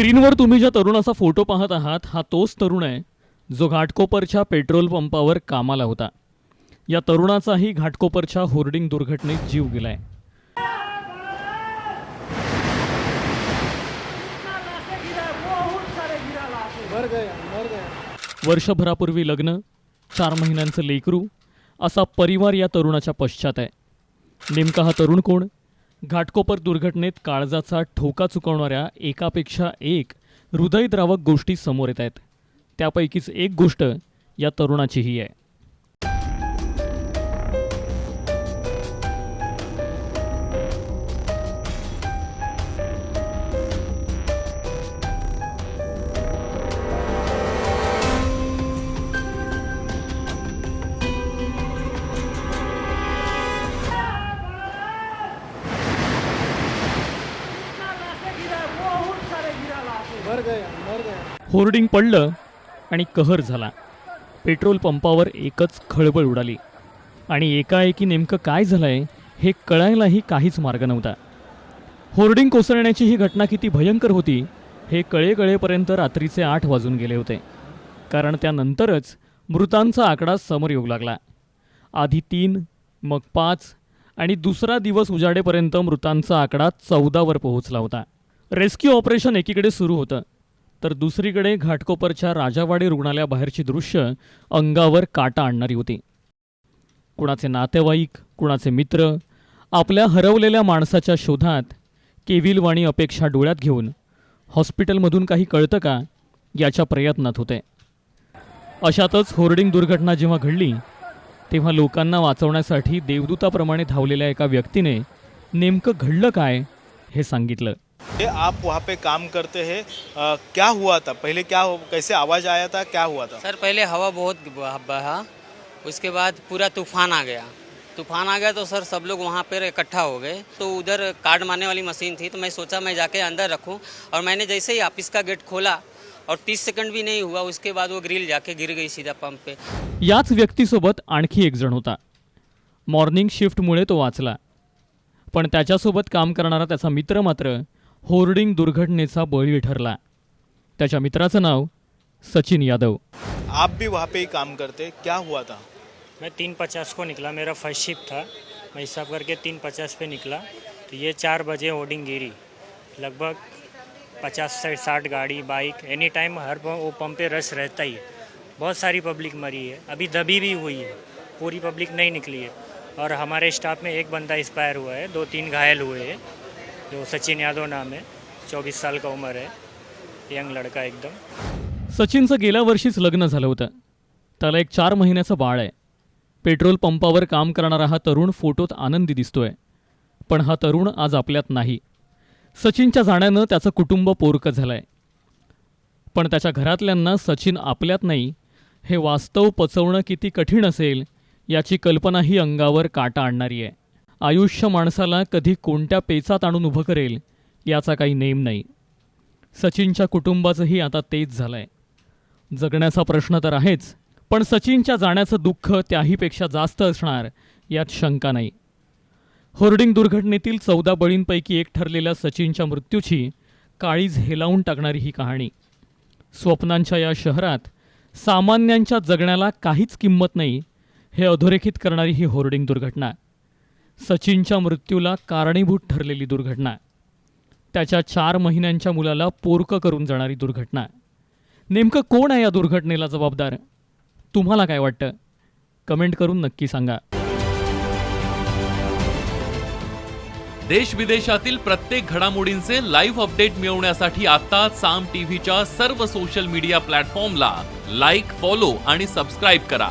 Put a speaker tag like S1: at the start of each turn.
S1: स्क्रीनवर तुम्ही ज्या तरुणाचा फोटो पाहत आहात हा तोच तरुण आहे जो घाटकोपरच्या पेट्रोल पंपावर कामाला होता. या तरुणाचाही घाटकोपरच्या होर्डिंग दुर्घटनेत जीव गेलाय. वर्षभरापूर्वी लग्न चार महिन्यांचं लेकरू असा परिवार या तरुणाच्या पश्चात आहे. नेमका हा तरुण कोण? घाटकोपर दुर्घटनेत काळजाचा ठोका चुकवणाऱ्या एकापेक्षा एक हृदयद्रावक गोष्टी समोर येत आहेत. त्यापैकीच एक गोष्ट या तरुणाचीही आहे. होर्डिंग पडलं आणि कहर झाला. पेट्रोल पंपावर एकच खळबळ उडाली. आणि एकाएकी नेमकं काय झालंय हे कळायलाही काहीच मार्ग नव्हता. होर्डिंग कोसळण्याची ही घटना किती भयंकर होती हे कळेकळेपर्यंत रात्रीचे आठ वाजून गेले होते. कारण त्यानंतरच मृतांचा आकडा समोर येऊ लागला. आधी तीन मग पाच आणि दुसरा दिवस उजाडेपर्यंत मृतांचा आकडा चौदावर पोहोचला होता. रेस्क्यू ऑपरेशन एकीकडे सुरू होतं. तर दुसरीकडे घाटकोपरच्या राजावाडी रुग्णालयाबाहेरची दृश्य अंगावर काटा आणणारी होती. कुणाचे नातेवाईक कुणाचे मित्र आपल्या हरवलेल्या माणसाच्या शोधात केविलवाणी अपेक्षा डोळ्यात घेऊन हॉस्पिटलमधून काही कळतं का याच्या प्रयत्नात होते. अशातच होर्डिंग दुर्घटना जेव्हा घडली तेव्हा लोकांना वाचवण्यासाठी देवदूताप्रमाणे धावलेल्या एका व्यक्तीने नेमकं घडलं काय हे सांगितलं.
S2: ये आप वहाँ पे काम करते हैं क्या हुआ था? पहले क्या हो- कैसे आवाज़ आया था? क्या हुआ था?
S3: सर पहले हवा बहुत बह- बहा उसके बाद पूरा तूफान आ गया। तूफान आ गया तो सर सब लोग वहाँ पर इकट्ठा हो गए। तो उधर कार्ड मारने वाली मशीन थी तो मैं सोचा मैं जाके अंदर रखूँ और मैंने जैसे ही ऑफिस का गेट खोला और 30 सेकंड भी नहीं हुआ उसके बाद वो ग्रिल जाके गिर गई सीधा पंप पे।
S1: याच व्यक्तीसोबत आणखी एक जण होता। मॉर्निंग शिफ्टमुळे तो वाचला। पण त्याच्यासोबत काम करणारा त्याचा मित्र मात्र होर्डिंग दुर्घटनेचा बळी ठरला त्याच्या मित्राचं नाव सचिन यादव.
S2: आप भी वहाँ पे ही काम करते? क्या हुआ था?
S4: मैं तीन पचास को निकला. मेरा फर्स्ट शिफ्ट था. मैं हिसाब करके तीन पचास पे निकला. तो ये चार बजे होर्डिंग गिरी. लगभग पचास से साठ गाड़ी बाइक एनी टाइम हर प- वो पंप पे रश रहता ही है. बहुत सारी पब्लिक मरी है. अभी दबी भी हुई है. पूरी पब्लिक नहीं निकली है. और हमारे स्टाफ में एक बंदा एक्सपायर हुआ है. दो तीन घायल हुए हैं. जो सचिन यादव नाम है चौबीस साल का उम्र है यंग लड़का एकदम।
S1: सचिनचं गेल्या वर्षीच लग्न झालं होतं. त्याला एक चार महिन्याचं बाळ आहे. पेट्रोल पंपावर काम करणारा हा तरुण फोटोत आनंदी दिसतोय. पण हा तरुण आज आपल्यात नाही. सचिनच्या जाण्यानं त्याचं कुटुंब पोरकं झालंय. पण त्याच्या घरातल्यांना सचिन आपल्यात नाही हे वास्तव पचवणं किती कठीण असेल याची कल्पनाही अंगावर काटा आणणारी आहे. आयुष्य माणसाला कधी कोणत्या पेचात आणून उभं करेल याचा काही नेम नाही. सचिनच्या कुटुंबाचंही आता तेच झालंय. जगण्याचा प्रश्न तर आहेच पण सचिनच्या जाण्याचं दुःख त्याहीपेक्षा जास्त असणार यात शंका नाही. होर्डिंग दुर्घटनेतील चौदा बळींपैकी एक ठरलेल्या सचिनच्या मृत्यूची काळीज हेलावून टाकणारी ही कहाणी. स्वप्नांच्या या शहरात सामान्यांच्या जगण्याला काहीच किंमत नाही हे अधोरेखित करणारी ही होर्डिंग दुर्घटना. सचिनच्या मृत्यूला कारणीभूत ठरलेली दुर्घटना त्याच्या चार महिन्यांच्या मुलाला पोरकं करून जाणारी दुर्घटना नेमकं कोण आहे या दुर्घटनेला जबाबदार? तुम्हाला काय वाटतं? कमेंट करून नक्की सांगा.
S5: देश विदेशातील प्रत्येक घडामोडींचे लाईव्ह अपडेट मिळवण्यासाठी आता साम टीव्हीच्या सर्व सोशल मीडिया प्लॅटफॉर्मला लाईक फॉलो आणि सबस्क्राईब करा.